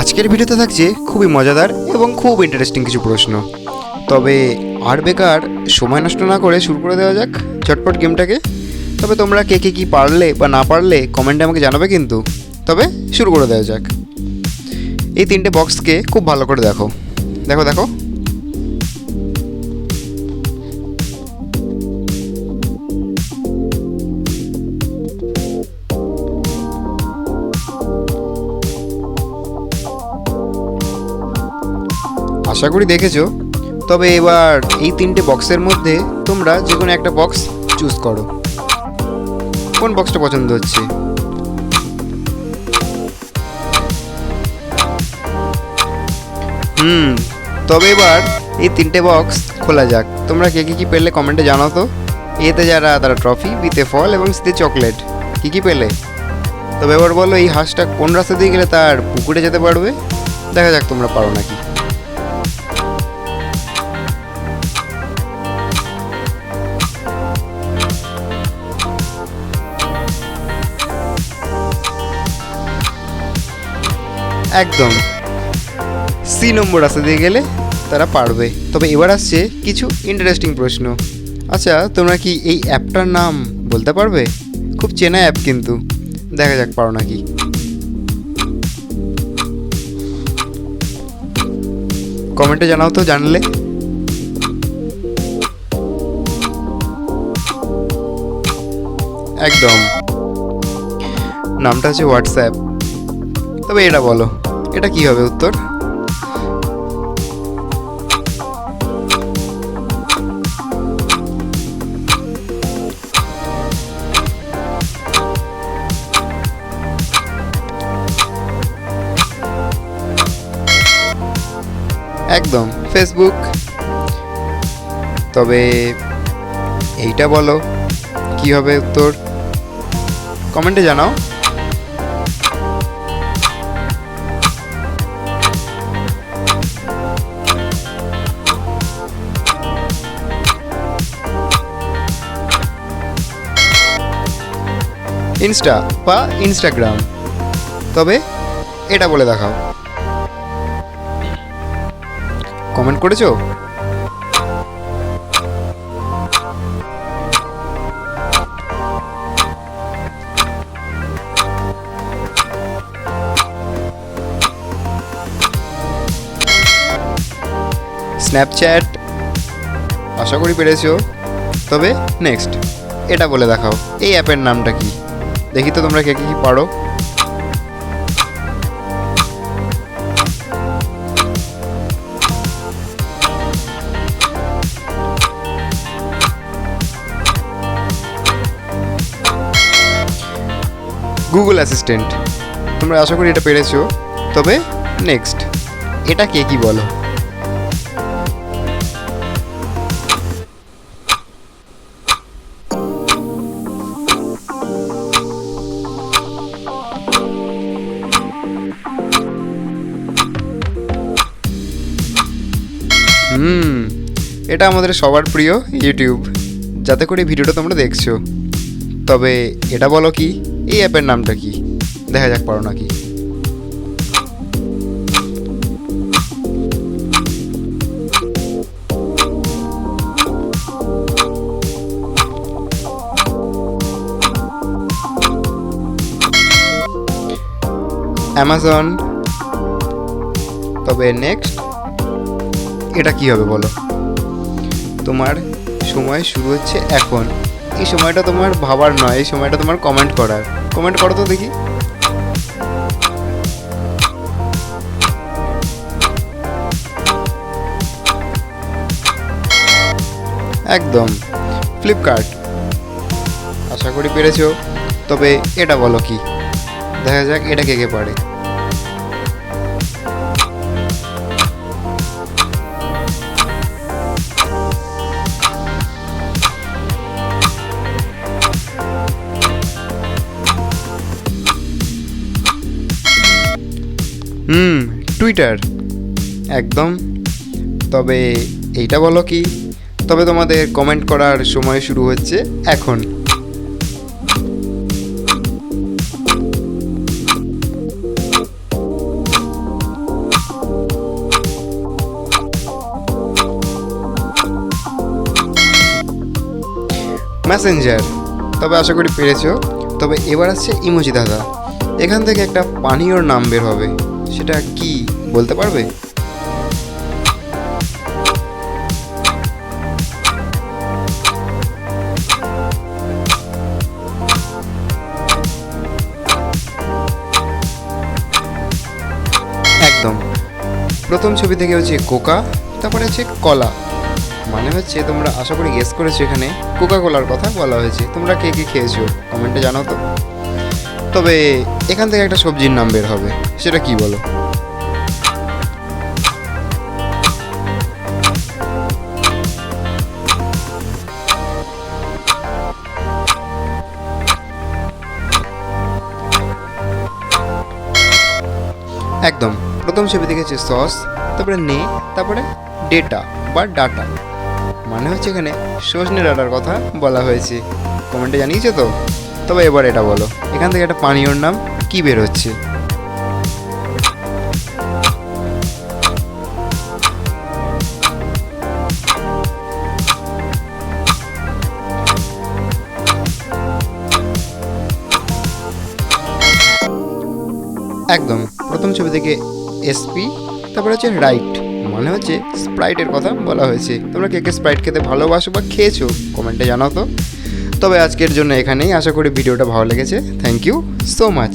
আজকের ভিডিওতে থাকছে খুবই মজাদার এবং খুব ইন্টারেস্টিং কিছু প্রশ্ন। তবে আর বেকার সময় নষ্ট না করে শুরু করে দেওয়া যাক চটপট গেমটাকে। তবে তোমরা কে কে কী পারলে বা না পারলে কমেন্টে আমাকে জানাবে কিন্তু। তবে শুরু করে দেওয়া যাক। এই তিনটে বক্সকে খুব ভালো করে দেখো। দেখো দেখো। আশা করি দেখেছ। তবে এবার এই তিনটে বক্সের মধ্যে তোমরা যে কোনো একটা বক্স চুজ করো। কোন বক্সটা পছন্দ হচ্ছে? হুম, তবে এবার এই তিনটে বক্স খোলা যাক। তোমরা কে কী কী পেলে কমেন্টে জানাও তো। এতে যারা তারা ট্রফি বিতে ফল এবং সিতে চকলেট কী কী পেলে? তবে এবার বলো এই হাঁসটা কোন রাস্তা দিয়ে গেলে তার পুকুরে যেতে পারবে? দেখা যাক তোমরা পারো নাকি। একদম। সি নম্বর রাস্তা দিয়ে গেলে তারা পারবে। তবে এবার আসছে কিছু ইন্টারেস্টিং প্রশ্ন। আচ্ছা তোমরা কি এই অ্যাপটার নাম বলতে পারবে? খুব চেনা অ্যাপ কিন্তু। দেখা যাক, পারো নাকি? কমেন্টে জানাও তো, জানলে। একদম। নামটা হচ্ছে হোয়াটসঅ্যাপ তবে এটা বলো, এটা কি হবে উত্তর? একদম ফেসবুক তবে এইটা বলো, কি হবে উত্তর? কমেন্টে জানাও। ইনস্টা বা ইনস্টাগ্রাম। তবে এটা বলে দেখাও। কমেন্ট করেছ? স্ন্যাপচ্যাট আশা করি পেরেছ। তবে নেক্সট এটা বলে দেখাও। এই অ্যাপের নামটা কি? দেখি তো তোমরা কে কে পারো। গুগল অ্যাসিস্ট্যান্ট তোমরা আশা করি এটা পেরেছ। তবে নেক্সট এটা কে কি বলো? হুম, এটা আমাদের সবার প্রিয় ইউটিউব যাতে করে ভিডিওটা তোমরা দেখছ। তবে এটা বলো কি, এই অ্যাপের নামটা কি? দেখা যাক, পারো নাকি? অ্যামাজন তবে নেক্সট এটা কি হবে বলো? তোমার সময় শুরু হচ্ছে এখন। এই সময়টা তোমার ভাবার নয়, এই সময়টা তোমার কমেন্ট করার। কমেন্ট করো তো দেখি। একদম। ফ্লিপকার্ট আশা করি পেরেছ। তবে এটা বলো কি? দেখা যাক এটা কে কে পারে। হুম টুইটার একদম। তবে এইটা বলো কি? তবে তোমাদের কমেন্ট করার সময় শুরু হচ্ছে এখন। ম্যাসেঞ্জার তবে আশা করি পেরেছ। তবে এবার আসছে ইমোজি দাদা। এখান থেকে একটা পানীয়র নাম বের হবে। সেটা কি বলতে পারবে? একদম। প্রথম ছবি থেকে হচ্ছে কোকা, তারপরে হচ্ছে কলা। মানে হচ্ছে তোমরা আশা করি গেস করেছ এখানে। কোকা কোলার কথা বলা হয়েছে। তোমরা কে কে খেয়েছো? কমেন্টে জানাও তো। তবে এখান থেকে একটা সবজির নাম বের হবে। সেটা কি বলো? একদম। প্রথম ছবি দেখেছে সস, তারপরে নে, তারপরে ডেটা বা ডাটা। মানে হচ্ছে এখানে সজনে ডাটার কথা বলা হয়েছে। কমেন্টে জানিয়েছো তো? তবে এবার এটা বলো। এখান থেকে একটা পানীয়র নাম কি বের হচ্ছে একদম। প্রথম ছবি থেকে এসপি তারপরে হচ্ছে রাইট মানে হচ্ছে স্প্রাইটের কথা বলা হয়েছে। তোমরা কে কে স্প্রাইট খেতে ভালোবাসো বা খেয়েছো কমেন্টে জানাও তো। তবে আজকের জন্য এখানেই। আশা করি ভিডিওটা ভালো লেগেছে। Thank you so much